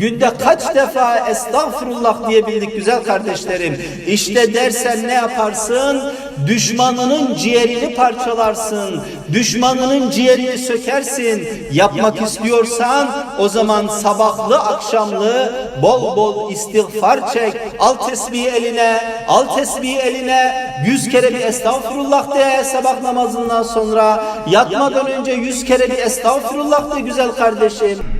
Günde kaç defa estağfurullah diyebildik güzel kardeşlerim. İşte dersen ne yaparsın? Düşmanının ciğerini parçalarsın. Düşmanının ciğerini sökersin. Yapmak istiyorsan o zaman sabahlı akşamlı bol bol istiğfar çek. Al tesbihi eline, al tesbihi eline. Yüz kere bir estağfurullah de sabah namazından sonra. Yatmadan önce yüz kere bir estağfurullah de güzel kardeşim.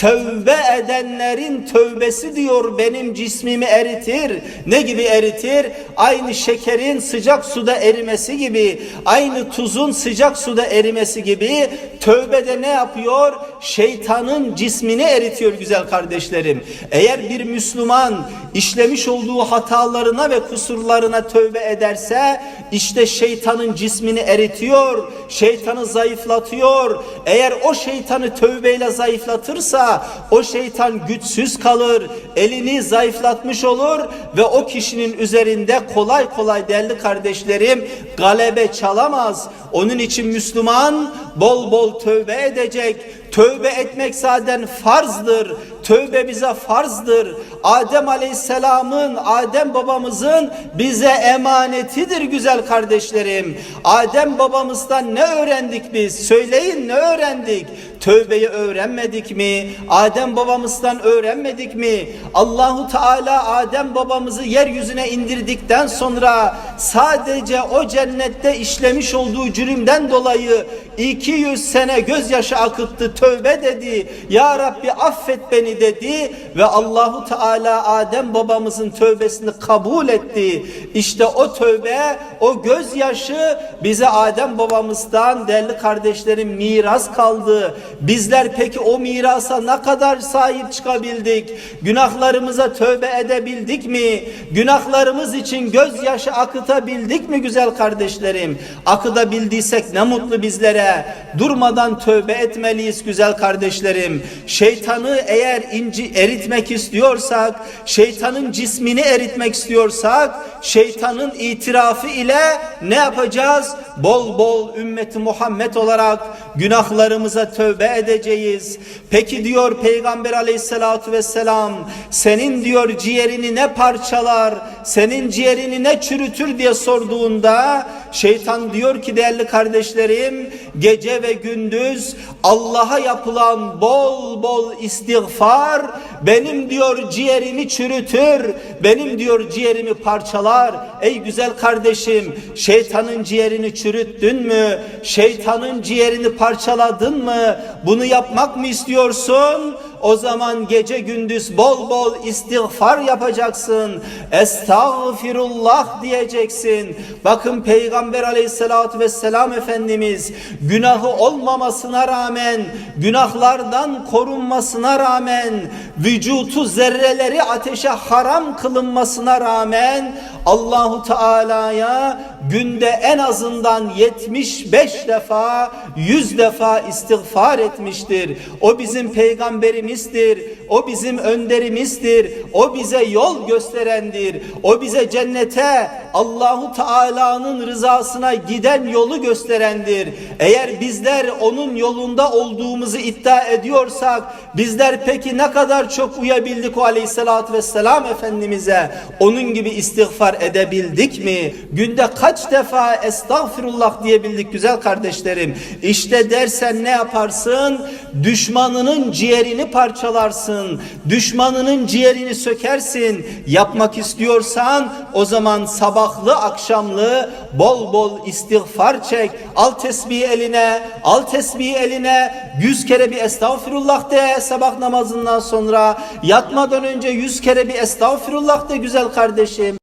Tövbe edenlerin tövbesi diyor benim cismimi eritir. Ne gibi eritir? Aynı şekerin sıcak suda erimesi gibi, aynı tuzun sıcak suda erimesi gibi tövbede ne yapıyor? Şeytanın cismini eritiyor güzel kardeşlerim. Eğer bir Müslüman işlemiş olduğu hatalarına ve kusurlarına tövbe ederse işte şeytanın cismini eritiyor, şeytanı zayıflatıyor. Eğer o şeytanı tövbeyle zayıflatırsa o şeytan güçsüz kalır, elini zayıflatmış olur ve o kişinin üzerinde kolay kolay değerli kardeşlerim galebe çalamaz. Onun için Müslüman bol bol tövbe edecek. Tövbe etmek zaten farzdır. Tövbe bize farzdır. Adem Aleyhisselam'ın, Adem babamızın bize emanetidir güzel kardeşlerim. Adem babamızdan ne öğrendik biz? Söyleyin ne öğrendik? Tövbeyi öğrenmedik mi? Adem babamızdan öğrenmedik mi? Allahu Teala Adem babamızı yeryüzüne indirdikten sonra sadece o cennette işlemiş olduğu cürümden dolayı 200 sene gözyaşı akıttı, tövbe dedi. Ya Rabbi affet beni dedi ve Allahu Teala Adem babamızın tövbesini kabul etti. İşte o tövbe, o gözyaşı bize Adem babamızdan değerli kardeşlerim miras kaldı. Bizler peki o mirasa ne kadar sahip çıkabildik? Günahlarımıza tövbe edebildik mi? Günahlarımız için gözyaşı akıtabildik mi güzel kardeşlerim? Akıtabildiysek ne mutlu bizlere. Durmadan tövbe etmeliyiz güzel kardeşlerim. Şeytanı eğer inci eritmek istiyorsak, şeytanın cismini eritmek istiyorsak, şeytanın itirafı ile ne yapacağız? Bol bol ümmeti Muhammed olarak günahlarımıza tövbe edeceğiz. Peki diyor Peygamber aleyhissalatu vesselam senin diyor ciğerini ne parçalar, senin ciğerini ne çürütür diye sorduğunda şeytan diyor ki değerli kardeşlerim gece ve gündüz Allah'a yapılan bol bol istiğfar are benim diyor ciğerimi çürütür, benim diyor ciğerimi parçalar. Ey güzel kardeşim şeytanın ciğerini çürüttün mü? Şeytanın ciğerini parçaladın mı? Bunu yapmak mı istiyorsun? O zaman gece gündüz bol bol istiğfar yapacaksın. Estağfirullah diyeceksin. Bakın Peygamber aleyhissalatü vesselam Efendimiz günahı olmamasına rağmen, günahlardan korunmasına rağmen, vücutu zerreleri ateşe haram kılınmasına rağmen Allahu Teala'ya günde en azından 75 defa 100 defa istiğfar etmiştir. O bizim peygamberimizdir. O bizim önderimizdir. O bize yol gösterendir. O bize cennete Allahu Teala'nın rızasına giden yolu gösterendir. Eğer bizler onun yolunda olduğumuzu iddia ediyorsak bizler peki ne kadar çok uyabildik o aleyhissalatü vesselam Efendimiz'e? Onun gibi istiğfar edebildik mi? Günde kaç defa estağfirullah diyebildik güzel kardeşlerim? İşte dersen ne yaparsın? Düşmanının ciğerini parçalarsın. Düşmanının ciğerini sökersin. Yapmak istiyorsan o zaman sabahlı akşamlı bol bol istiğfar çek. Al tesbihi eline, al tesbihi eline. Yüz kere bir estağfirullah de sabah namazından sonra. Yatmadan önce yüz kere bir estağfirullah de güzel kardeşim.